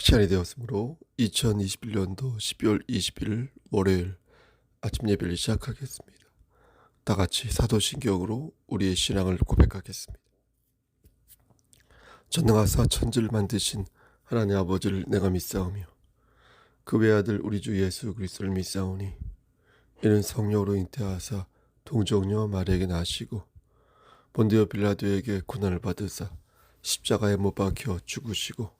시간이 되었으므로 2021년도 12월 20일 월요일 아침 예배를 시작하겠습니다. 다 같이 사도신경으로 우리의 신앙을 고백하겠습니다. 전능하사 천지를 만드신 하나님 아버지를 내가 믿사오며 그 외아들 우리 주 예수 그리스도를 믿사오니 이는 성령으로 잉태하사 동정녀 마리에게 나시고 본디오 빌라도에게 고난을 받으사 십자가에 못 박혀 죽으시고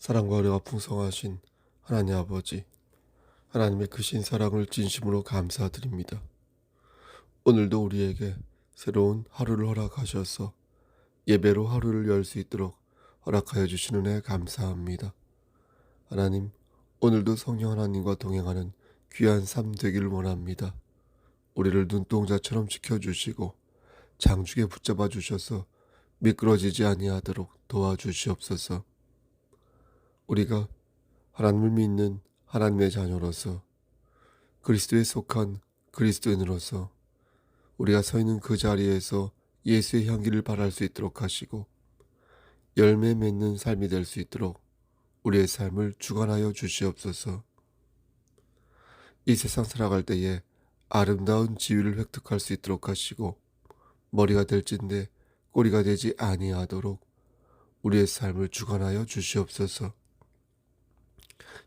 사랑과 은혜가 풍성하신 하나님 아버지, 하나님의 크신 사랑을 진심으로 감사드립니다. 오늘도 우리에게 새로운 하루를 허락하셔서 예배로 하루를 열 수 있도록 허락하여 주시는 애 감사합니다. 하나님, 오늘도 성령 하나님과 동행하는 귀한 삶 되기를 원합니다. 우리를 눈동자처럼 지켜주시고 장죽에 붙잡아 주셔서 미끄러지지 아니하도록 도와주시옵소서. 우리가 하나님을 믿는 하나님의 자녀로서 그리스도에 속한 그리스도인으로서 우리가 서 있는 그 자리에서 예수의 향기를 발할 수 있도록 하시고 열매 맺는 삶이 될 수 있도록 우리의 삶을 주관하여 주시옵소서. 이 세상 살아갈 때에 아름다운 지위를 획득할 수 있도록 하시고 머리가 될진데 꼬리가 되지 아니하도록 우리의 삶을 주관하여 주시옵소서.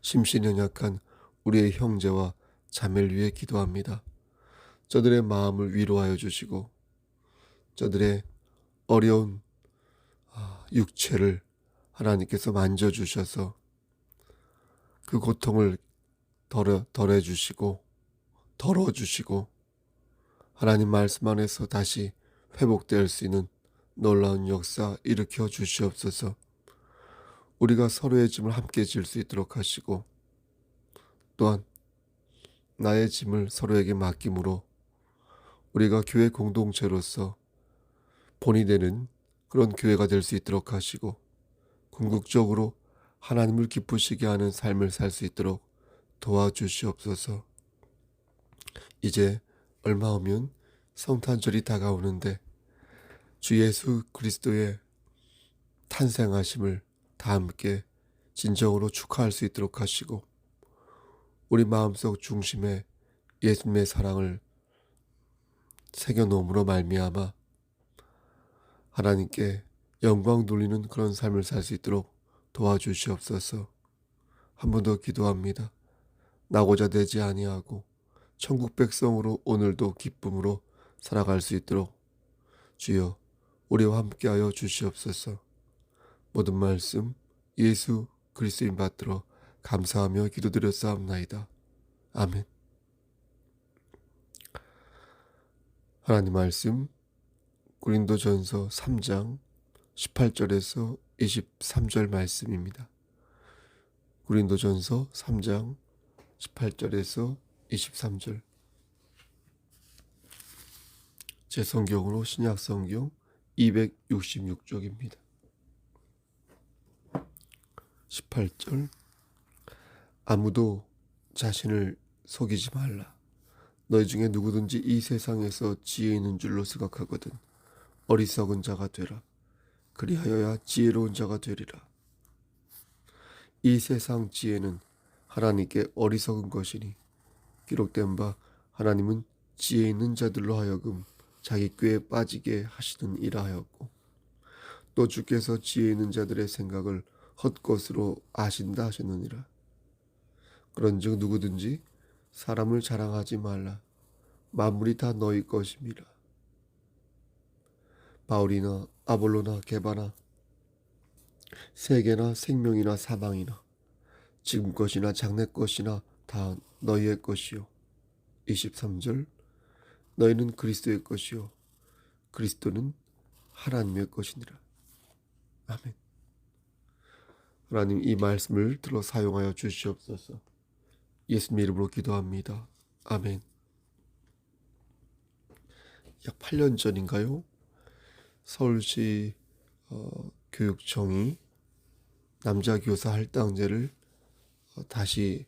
심신이 연약한 우리의 형제와 자매를 위해 기도합니다. 저들의 마음을 위로하여 주시고 저들의 어려운 아, 육체를 하나님께서 만져주셔서 그 고통을 덜어, 덜해 주시고 덜어 주시고 하나님 말씀 안에서 다시 회복될 수 있는 놀라운 역사 일으켜 주시옵소서. 우리가 서로의 짐을 함께 질 수 있도록 하시고 또한 나의 짐을 서로에게 맡김으로 우리가 교회 공동체로서 본이 되는 그런 교회가 될 수 있도록 하시고 궁극적으로 하나님을 기쁘시게 하는 삶을 살 수 있도록 도와주시옵소서. 이제 얼마 후면 성탄절이 다가오는데 주 예수 그리스도의 탄생하심을 다 함께 진정으로 축하할 수 있도록 하시고 우리 마음속 중심에 예수님의 사랑을 새겨놓음으로 말미암아 하나님께 영광 돌리는 그런 삶을 살 수 있도록 도와주시옵소서. 한 번 더 기도합니다. 나고자 되지 아니하고 천국 백성으로 오늘도 기쁨으로 살아갈 수 있도록 주여 우리와 함께하여 주시옵소서. 모든 말씀 예수 그리스도인 받들어 감사하며 기도드렸사옵나이다. 아멘. 하나님 말씀 고린도전서 3장 18절에서 23절 말씀입니다. 고린도전서 3장 18절에서 23절 제 성경으로 신약 성경 266쪽입니다. 18절 아무도 자신을 속이지 말라. 너희 중에 누구든지 이 세상에서 지혜 있는 줄로 생각하거든 어리석은 자가 되라. 그리하여야 지혜로운 자가 되리라. 이 세상 지혜는 하나님께 어리석은 것이니 기록된 바 하나님은 지혜 있는 자들로 하여금 자기 꾀에 빠지게 하시는 이라 하였고 또 주께서 지혜 있는 자들의 생각을 헛것으로 아신다 하셨느니라. 그런즉 누구든지 사람을 자랑하지 말라. 만물이 다 너희 것임이라. 바울이나 아볼로나 게바나 세계나 생명이나 사망이나 지금 것이나 장래 것이나 다 너희의 것이요. 23절 너희는 그리스도의 것이요. 그리스도는 하나님의 것이니라. 아멘. 하나님 이 말씀을 들어 사용하여 주시옵소서. 예수님 이름으로 기도합니다. 아멘. 약 8년 전인가요? 서울시 어, 교육청이 남자 교사 할당제를 어, 다시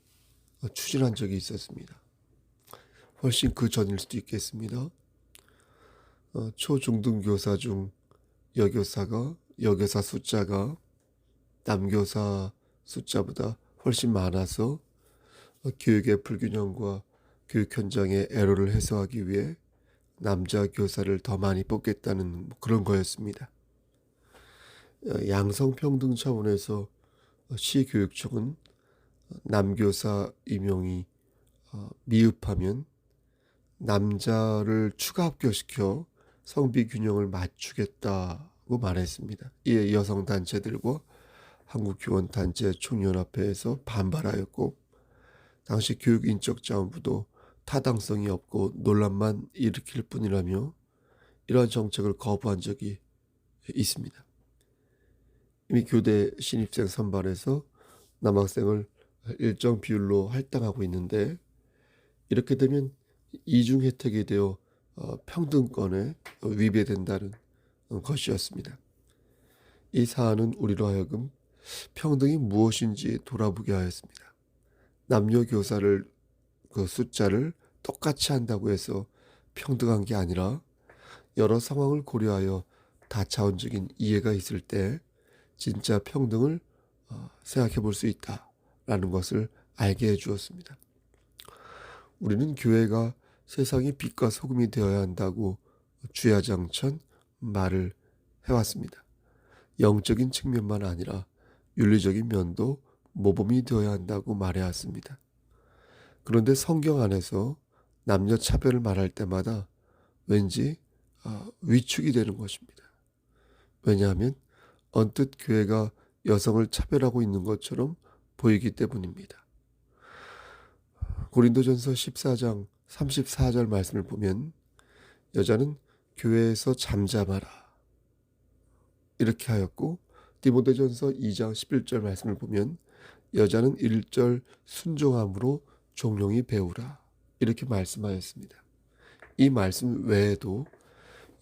어, 추진한 적이 있었습니다. 훨씬 그 전일 수도 있겠습니다. 어, 초중등 교사 중 여교사가 여교사 숫자가 남교사 숫자보다 훨씬 많아서 어, 교육의 불균형과 교육 현장의 애로를 해소하기 위해 남자 교사를 더 많이 뽑겠다는 뭐 그런 거였습니다. 어, 양성평등 차원에서 어, 시교육청은 남교사 임용이 어, 미흡하면 남자를 추가 합격시켜 성비 균형을 맞추겠다고 말했습니다. 이에 여성 단체들과 한국교원단체 총연합회에서 반발하였고 당시 교육인적자원부도 타당성이 없고 논란만 일으킬 뿐이라며 이러한 정책을 거부한 적이 있습니다. 이미 교대 신입생 선발에서 남학생을 일정 비율로 할당하고 있는데 이렇게 되면 이중 혜택이 되어 어, 평등권에 위배된다는 것이었습니다. 이 사안은 우리로 하여금 평등이 무엇인지 돌아보게 하였습니다. 남녀 교사를 그 숫자를 똑같이 한다고 해서 평등한 게 아니라 여러 상황을 고려하여 다차원적인 이해가 있을 때 진짜 평등을 어, 생각해 볼 수 있다라는 것을 알게 해 주었습니다. 우리는 교회가 세상의 빛과 소금이 되어야 한다고 주야장천 말을 해왔습니다. 영적인 측면만 아니라 윤리적인 면도 모범이 되어야 한다고 말해왔습니다. 그런데 성경 안에서 남녀 차별을 말할 때마다 왠지 아, 위축이 되는 것입니다. 왜냐하면 언뜻 교회가 여성을 차별하고 있는 것처럼 보이기 때문입니다. 고린도전서 14장 34절 말씀을 보면 여자는 교회에서 잠잠하라 이렇게 하였고 디모데전서 2장 11절 말씀을 보면 여자는 1절 순종함으로 종용이 배우라 이렇게 말씀하였습니다. 이 말씀 외에도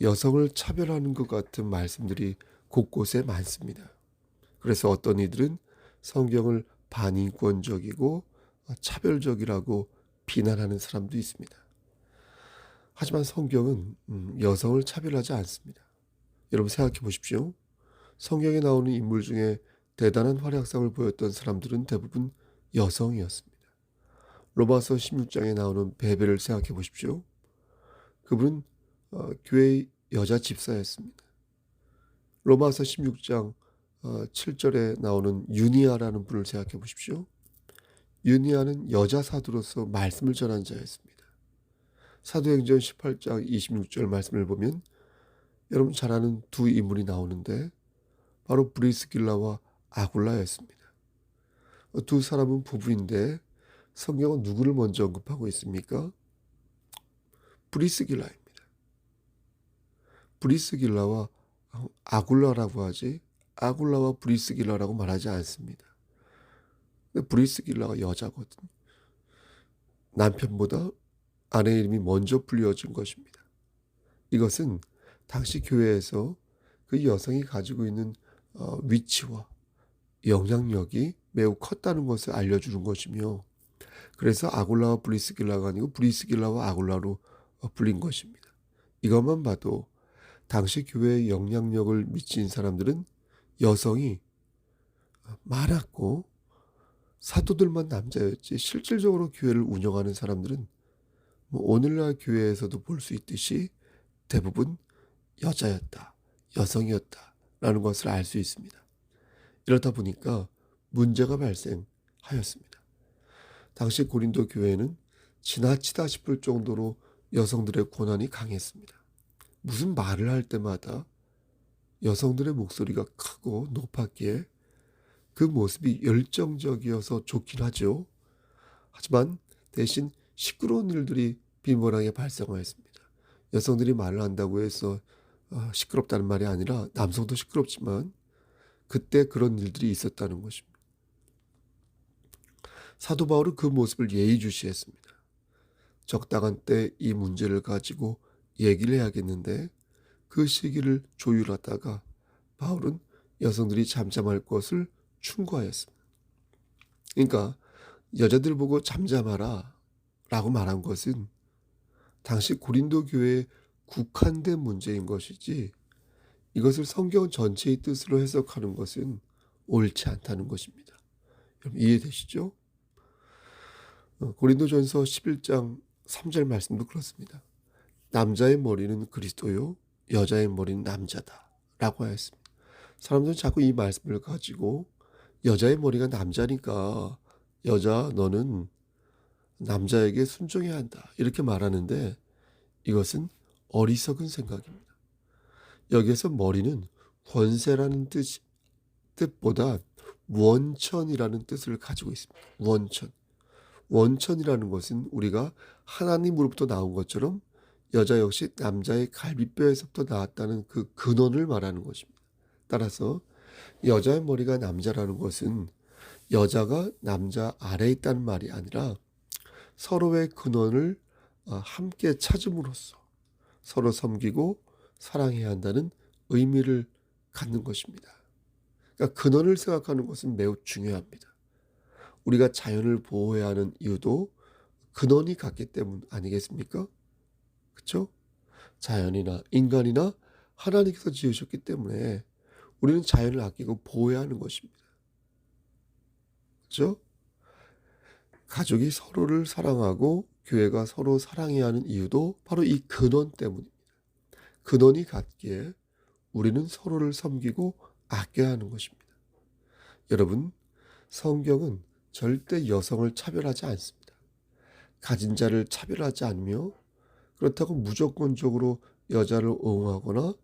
여성을 차별하는 것 같은 말씀들이 곳곳에 많습니다. 그래서 어떤 이들은 성경을 반인권적이고 차별적이라고 비난하는 사람도 있습니다. 하지만 성경은 음, 여성을 차별하지 않습니다. 여러분 생각해 보십시오. 성경에 나오는 인물 중에 대단한 활약상을 보였던 사람들은 대부분 여성이었습니다. 로마서 16장에 나오는 베베를 생각해 보십시오. 그분은 어, 교회의 여자 집사였습니다. 로마서 16장 어, 7절에 나오는 유니아라는 분을 생각해 보십시오. 유니아는 여자 사도로서 말씀을 전한 자였습니다. 사도행전 18장 26절 말씀을 보면 여러분 잘 아는 두 인물이 나오는데 바로 브리스길라와 아굴라였습니다. 두 사람은 부부인데 성경은 누구를 먼저 언급하고 있습니까? 브리스길라입니다. 브리스길라와 아굴라라고 하지 아굴라와 브리스길라라고 말하지 않습니다. 브리스길라가 여자거든요. 남편보다 아내 이름이 먼저 불려진 것입니다. 이것은 당시 교회에서 그 여성이 가지고 있는 어, 위치와 영향력이 매우 컸다는 것을 알려주는 것이며 그래서 아굴라와 브리스길라가 아니고 브리스길라와 아굴라로 어, 불린 것입니다. 이것만 봐도 당시 교회에 영향력을 미친 사람들은 여성이 많았고 사도들만 남자였지 실질적으로 교회를 운영하는 사람들은 뭐 오늘날 교회에서도 볼 수 있듯이 대부분 여자였다, 여성이었다 라는 것을 알 수 있습니다. 이렇다 보니까 문제가 발생하였습니다. 당시 고린도 교회는 지나치다 싶을 정도로 여성들의 고난이 강했습니다. 무슨 말을 할 때마다 여성들의 목소리가 크고 높았기에 그 모습이 열정적이어서 좋긴 하죠. 하지만 대신 시끄러운 일들이 빈번하게 발생하였습니다. 여성들이 말을 한다고 해서 어, 시끄럽다는 말이 아니라 남성도 시끄럽지만 그때 그런 일들이 있었다는 것입니다. 사도 바울은 그 모습을 예의주시했습니다. 적당한 때 이 문제를 가지고 얘기를 해야겠는데 그 시기를 조율하다가 바울은 여성들이 잠잠할 것을 충고하였습니다. 그러니까 여자들 보고 잠잠하라 라고 말한 것은 당시 고린도 교회에 국한된 문제인 것이지 이것을 성경 전체의 뜻으로 해석하는 것은 옳지 않다는 것입니다. 여러분 이해되시죠? 어, 고린도전서 11장 3절 말씀도 그렇습니다. 남자의 머리는 그리스도요 여자의 머리는 남자다 라고 하였습니다. 사람들은 자꾸 이 말씀을 가지고 여자의 머리가 남자니까 여자 너는 남자에게 순종해야 한다 이렇게 말하는데 이것은 어리석은 생각입니다. 여기에서 머리는 권세라는 뜻, 뜻보다 원천이라는 뜻을 가지고 있습니다. 원천. 원천이라는 것은 우리가 하나님으로부터 나온 것처럼 여자 역시 남자의 갈비뼈에서부터 나왔다는 그 근원을 말하는 것입니다. 따라서 여자의 머리가 남자라는 것은 여자가 남자 아래에 있다는 말이 아니라 서로의 근원을 어, 함께 찾음으로써 서로 섬기고 사랑해야 한다는 의미를 갖는 것입니다. 그러니까 근원을 생각하는 것은 매우 중요합니다. 우리가 자연을 보호해야 하는 이유도 근원이 같기 때문 아니겠습니까? 그렇죠? 자연이나 인간이나 하나님께서 지으셨기 때문에 우리는 자연을 아끼고 보호해야 하는 것입니다. 그렇죠? 가족이 서로를 사랑하고 교회가 서로 사랑해야 하는 이유도 바로 이 근원 때문입니다. 근원이 같기에 우리는 서로를 섬기고 아껴야 하는 것입니다. 여러분, 성경은 절대 여성을 차별하지 않습니다. 가진 자를 차별하지 않으며 그렇다고 무조건적으로 여자를 옹호하거나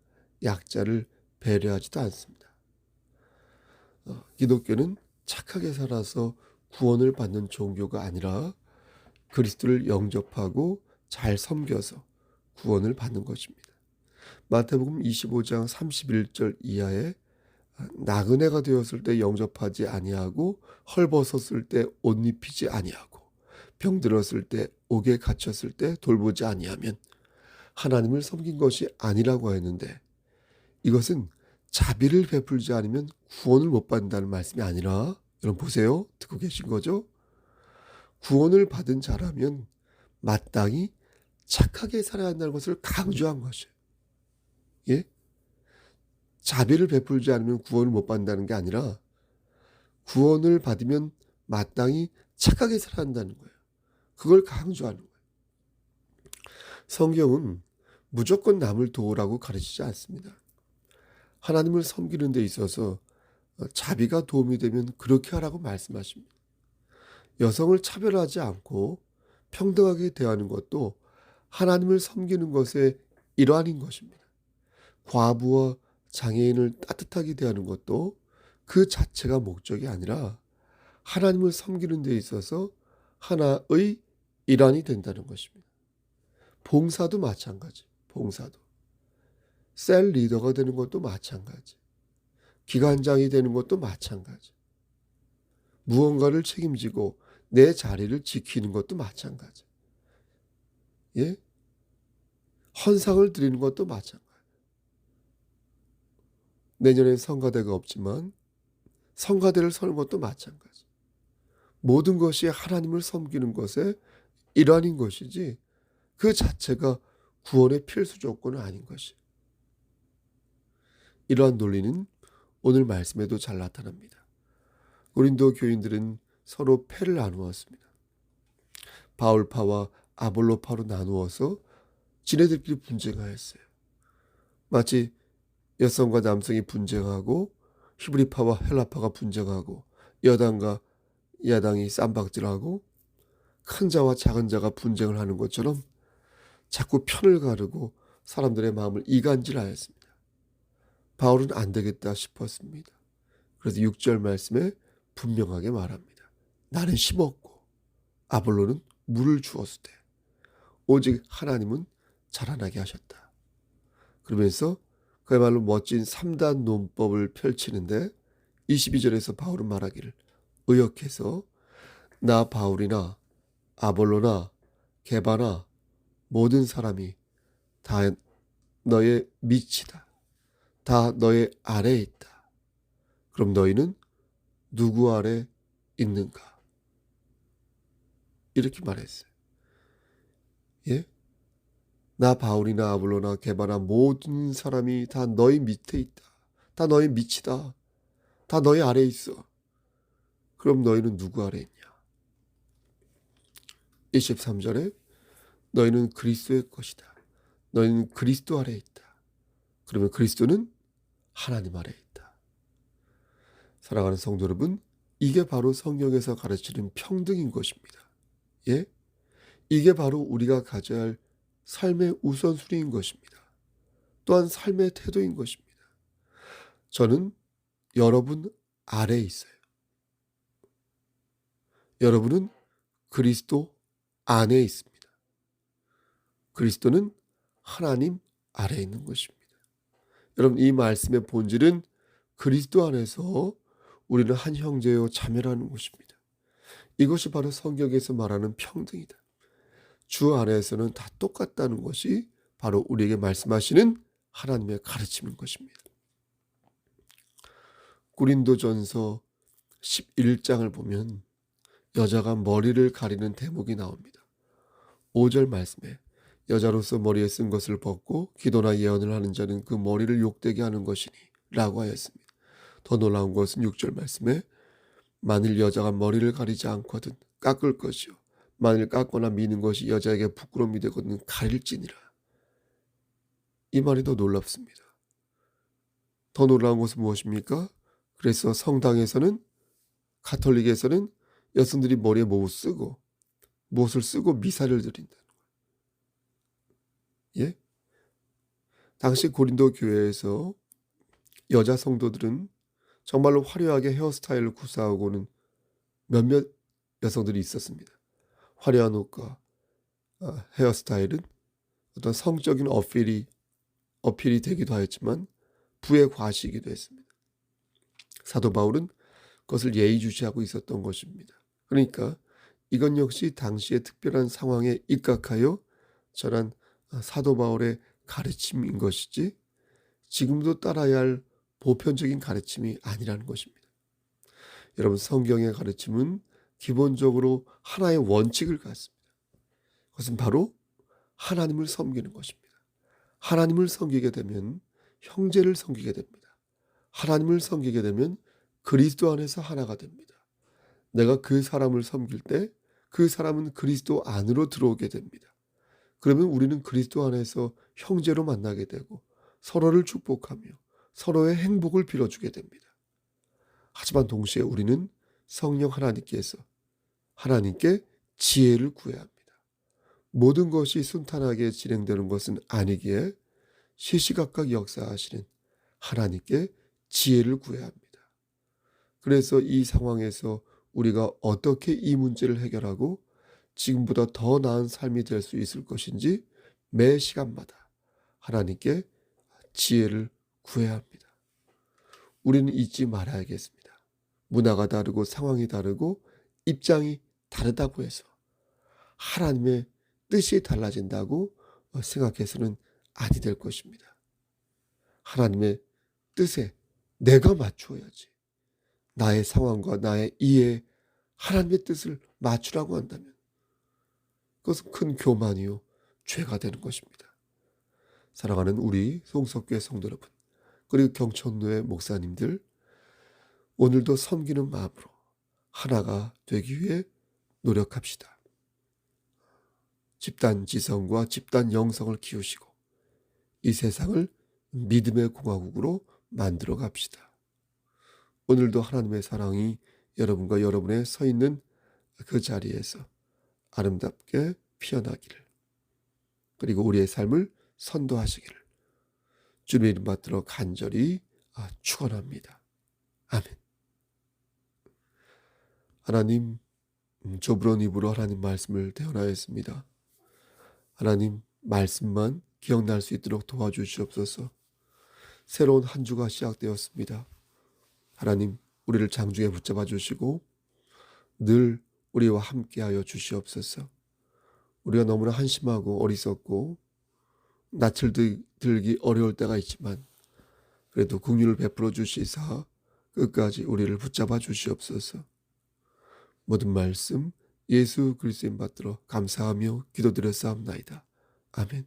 약자를 배려하지도 않습니다. 어, 기독교는 착하게 살아서 구원을 받는 종교가 아니라 그리스도를 영접하고 잘 섬겨서 구원을 받는 것입니다. 마태복음 25장 31절 이하에 나그네가 되었을 때 영접하지 아니하고 헐벗었을 때 옷 입히지 아니하고 병들었을 때 옥에 갇혔을 때 돌보지 아니하면 하나님을 섬긴 것이 아니라고 했는데 이것은 자비를 베풀지 않으면 구원을 못 받는다는 말씀이 아니라 여러분 보세요. 듣고 계신 거죠? 구원을 받은 자라면 마땅히 착하게 살아야 한다는 것을 강조한 것이에요. 예? 자비를 베풀지 않으면 구원을 못 받는다는 게 아니라 구원을 받으면 마땅히 착하게 살아야 한다는 거예요. 그걸 강조하는 거예요. 성경은 무조건 남을 도우라고 가르치지 않습니다. 하나님을 섬기는 데 있어서 자비가 도움이 되면 그렇게 하라고 말씀하십니다. 여성을 차별하지 않고 평등하게 대하는 것도 하나님을 섬기는 것의 일환인 것입니다. 과부와 장애인을 따뜻하게 대하는 것도 그 자체가 목적이 아니라 하나님을 섬기는 데 있어서 하나의 일환이 된다는 것입니다. 봉사도 마찬가지. 봉사도. 셀 리더가 되는 것도 마찬가지. 기관장이 되는 것도 마찬가지. 무언가를 책임지고 내 자리를 지키는 것도 마찬가지. 예? 헌상을 드리는 것도 마찬가지. 내년에 성가대가 없지만 성가대를 서는 것도 마찬가지. 모든 것이 하나님을 섬기는 것의 일환인 것이지 그 자체가 구원의 필수 조건은 아닌 것이. 이러한 논리는 오늘 말씀에도 잘 나타납니다. 고린도 교인들은 서로 패를 나누었습니다. 바울파와 아볼로파로 나누어서 지네들끼리 분쟁하였어요. 마치 여성과 남성이 분쟁하고 히브리파와 헬라파가 분쟁하고 여당과 야당이 쌈박질하고 큰 자와 작은 자가 분쟁을 하는 것처럼 자꾸 편을 가르고 사람들의 마음을 이간질하였습니다. 바울은 안 되겠다 싶었습니다. 그래서 6절 말씀에 분명하게 말합니다. 나는 심었고 아볼로는 물을 주었을 때 오직 하나님은 자라나게 하셨다. 그러면서 그야말로 멋진 3단 논법을 펼치는데 22절에서 바울은 말하기를 의역해서 나 바울이나 아볼로나 게바나 모든 사람이 다 너의 밑이다. 다 너의 아래에 있다. 그럼 너희는 누구 아래 있는가? 이렇게 말했어요. 예? 나 바울이나 아볼로나 게바나 모든 사람이 다 너희 밑에 있다. 다 너희 밑이다. 다 너희 아래에 있어. 그럼 너희는 누구 아래 있냐? 23절에 너희는 그리스도의 것이다. 너희는 그리스도 아래 있다. 그러면 그리스도는 하나님 아래 있다. 사랑하는 성도 여러분, 이게 바로 성경에서 가르치는 평등인 것입니다. 예? 이게 바로 우리가 가져야 할 삶의 우선순위인 것입니다. 또한 삶의 태도인 것입니다. 저는 여러분 아래에 있어요. 여러분은 그리스도 안에 있습니다. 그리스도는 하나님 아래에 있는 것입니다. 여러분 이 말씀의 본질은 그리스도 안에서 우리는 한 형제요 자매라는 것입니다. 이것이 바로 성경에서 말하는 평등이다. 주 안에서는 다 똑같다는 것이 바로 우리에게 말씀하시는 하나님의 가르침인 것입니다. 고린도전서 11장을 보면 여자가 머리를 가리는 대목이 나옵니다. 5절 말씀에 여자로서 머리에 쓴 것을 벗고 기도나 예언을 하는 자는 그 머리를 욕되게 하는 것이니 라고 하였습니다. 더 놀라운 것은 6절 말씀에 만일 여자가 머리를 가리지 않거든 깎을 것이요 만일 깎거나 미는 것이 여자에게 부끄러움이 되거든 가릴지니라. 이 말이 더 놀랍습니다. 더 놀라운 것은 무엇입니까? 그래서 성당에서는 가톨릭에서는 여성들이 머리에 못 쓰고 못을 쓰고 미사를 드린다는 거예요. 예? 당시 고린도 교회에서 여자 성도들은 정말로 화려하게 헤어스타일을 구사하고는 몇몇 여성들이 있었습니다. 화려한 옷과 어, 헤어스타일은 어떤 성적인 어필이 어필이 되기도 하였지만 부의 과시이기도 했습니다. 사도 바울은 그것을 예의주시하고 있었던 것입니다. 그러니까 이건 역시 당시의 특별한 상황에 입각하여 전한 사도 바울의 가르침인 것이지 지금도 따라야 할 보편적인 가르침이 아니라는 것입니다. 여러분 성경의 가르침은 기본적으로 하나의 원칙을 갖습니다. 그것은 바로 하나님을 섬기는 것입니다. 하나님을 섬기게 되면 형제를 섬기게 됩니다. 하나님을 섬기게 되면 그리스도 안에서 하나가 됩니다. 내가 그 사람을 섬길 때 그 사람은 그리스도 안으로 들어오게 됩니다. 그러면 우리는 그리스도 안에서 형제로 만나게 되고 서로를 축복하며 서로의 행복을 빌어주게 됩니다. 하지만 동시에 우리는 성령 하나님께서 하나님께 지혜를 구해야 합니다. 모든 것이 순탄하게 진행되는 것은 아니기에 시시각각 역사하시는 하나님께 지혜를 구해야 합니다. 그래서 이 상황에서 우리가 어떻게 이 문제를 해결하고 지금보다 더 나은 삶이 될 수 있을 것인지 매 시간마다 하나님께 지혜를 구해야 합니다. 우리는 잊지 말아야겠습니다. 문화가 다르고 상황이 다르고 입장이 다르다고 해서 하나님의 뜻이 달라진다고 생각해서는 아니 될 것입니다. 하나님의 뜻에 내가 맞추어야지. 나의 상황과 나의 이해 하나님의 뜻을 맞추라고 한다면 그것은 큰 교만이요 죄가 되는 것입니다. 사랑하는 우리 송석교회 성도 여러분 그리고 경천로의 목사님들 오늘도 섬기는 마음으로 하나가 되기 위해 노력합시다. 집단 지성과 집단 영성을 키우시고 이 세상을 믿음의 공화국으로 만들어 갑시다. 오늘도 하나님의 사랑이 여러분과 여러분의 서 있는 그 자리에서 아름답게 피어나기를 그리고 우리의 삶을 선도하시기를 주님의 이름 받들어 간절히 아, 축원합니다. 아멘. 하나님 음, 좁은 입으로 하나님 말씀을 대언하였습니다. 하나님 말씀만 기억날 수 있도록 도와주시옵소서. 새로운 한 주가 시작되었습니다. 하나님 우리를 장중에 붙잡아 주시고 늘 우리와 함께하여 주시옵소서. 우리가 너무나 한심하고 어리석고 낯을 들- 들기 어려울 때가 있지만 그래도 국률을 베풀어 주시사 끝까지 우리를 붙잡아 주시옵소서. 모든 말씀 예수 그리스도인 받들어 감사하며 기도드렸사옵나이다. 아멘.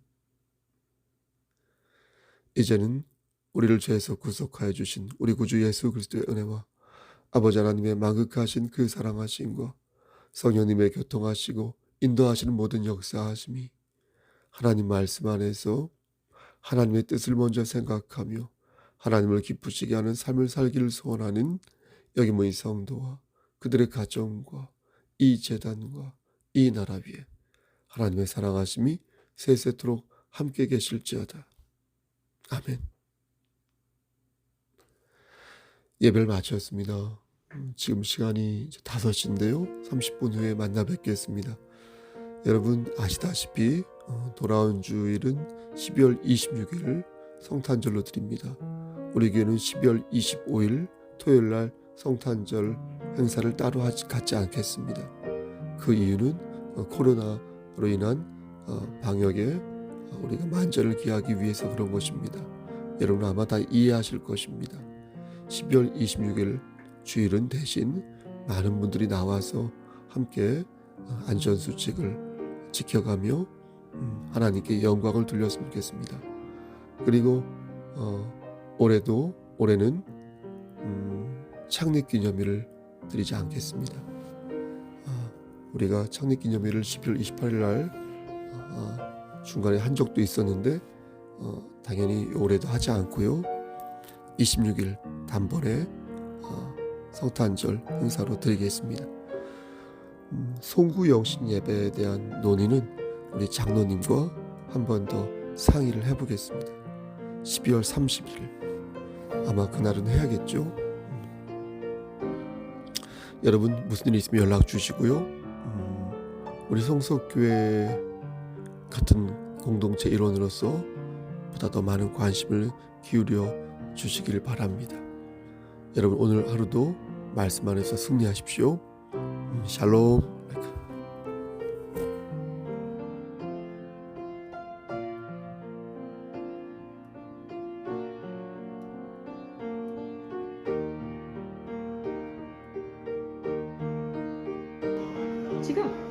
이제는 우리를 죄에서 구속하여 주신 우리 구주 예수 그리스도의 은혜와 아버지 하나님의 망극하신 그 사랑하심과 성령님의 교통하시고 인도하시는 모든 역사하심이 하나님 말씀 안에서 하나님의 뜻을 먼저 생각하며 하나님을 기쁘시게 하는 삶을 살기를 소원하는 여기 모인 성도와 그들의 가정과 이 재단과 이 나라 위에 하나님의 사랑하심이 세세토록 함께 계실지어다. 아멘. 예배를 마쳤습니다. 음, 지금 시간이 5시인데요. 30분 후에 만나 뵙겠습니다. 여러분 아시다시피 어, 돌아온 주일은 12월 26일 성탄절로 드립니다. 우리 교회는 12월 25일 토요일 날 성탄절 행사를 따로 갖지 않겠습니다. 그 이유는 어, 코로나로 인한 어, 방역에 어, 우리가 만전을 기하기 위해서 그런 것입니다. 여러분 아마 다 이해하실 것입니다. 12월 26일 주일은 대신 많은 분들이 나와서 함께 어, 안전수칙을 지켜가며 음, 하나님께 영광을 돌렸으면 좋겠습니다. 그리고 어, 올해도 올해는 음, 창립 기념일을 드리지 않겠습니다. 아, 우리가 창립 기념일을 12월 28일 날 아, 중간에 한 적도 있었는데 어, 당연히 올해도 하지 않고요. 26일 단번에 어, 성탄절 행사로 드리겠습니다. 음, 송구 영신 예배에 대한 논의는 우리 장로님과 한 번 더 상의를 해보겠습니다. 12월 30일 아마 그날은 해야겠죠. 음. 여러분 무슨 일 있으면 연락 주시고요. 음, 우리 성석교회 같은 공동체 일원으로서 보다 더 많은 관심을 기울여 주시기를 바랍니다. 여러분 오늘 하루도 말씀 안에서 승리하십시오. 음, 샬롬. 지금